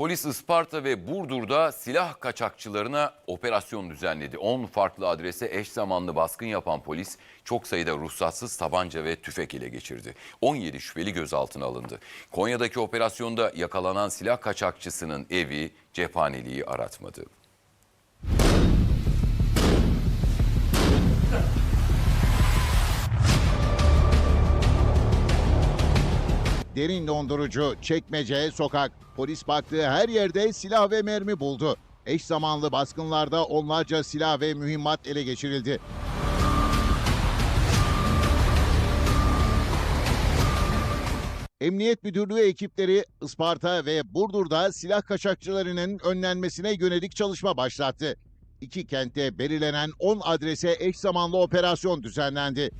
Polis Isparta ve Burdur'da silah kaçakçılarına operasyon düzenledi. 10 farklı adrese eş zamanlı baskın yapan polis çok sayıda ruhsatsız tabanca ve tüfek ele geçirdi. 17 şüpheli gözaltına alındı. Konya'daki operasyonda yakalanan silah kaçakçısının evi cephaneliği aratmadı. Derin dondurucu, çekmece, sokak. Polis baktığı her yerde silah ve mermi buldu. Eş zamanlı baskınlarda onlarca silah ve mühimmat ele geçirildi. Emniyet Müdürlüğü ekipleri Isparta ve Burdur'da silah kaçakçılarının önlenmesine yönelik çalışma başlattı. İki kentte belirlenen 10 adrese eş zamanlı operasyon düzenlendi.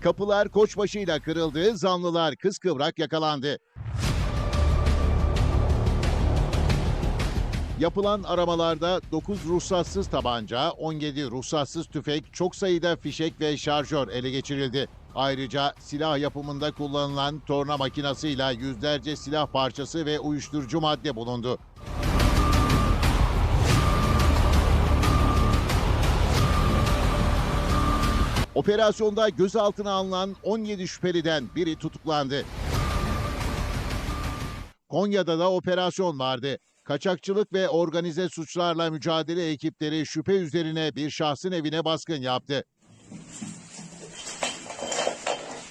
Kapılar koçbaşıyla kırıldı, zanlılar kıskıvrak yakalandı. Yapılan aramalarda 9 ruhsatsız tabanca, 17 ruhsatsız tüfek, çok sayıda fişek ve şarjör ele geçirildi. Ayrıca silah yapımında kullanılan torna makinasıyla yüzlerce silah parçası ve uyuşturucu madde bulundu. Operasyonda gözaltına alınan 17 şüpheliden biri tutuklandı. Konya'da da operasyon vardı. Kaçakçılık ve organize suçlarla mücadele ekipleri şüphe üzerine bir şahsın evine baskın yaptı.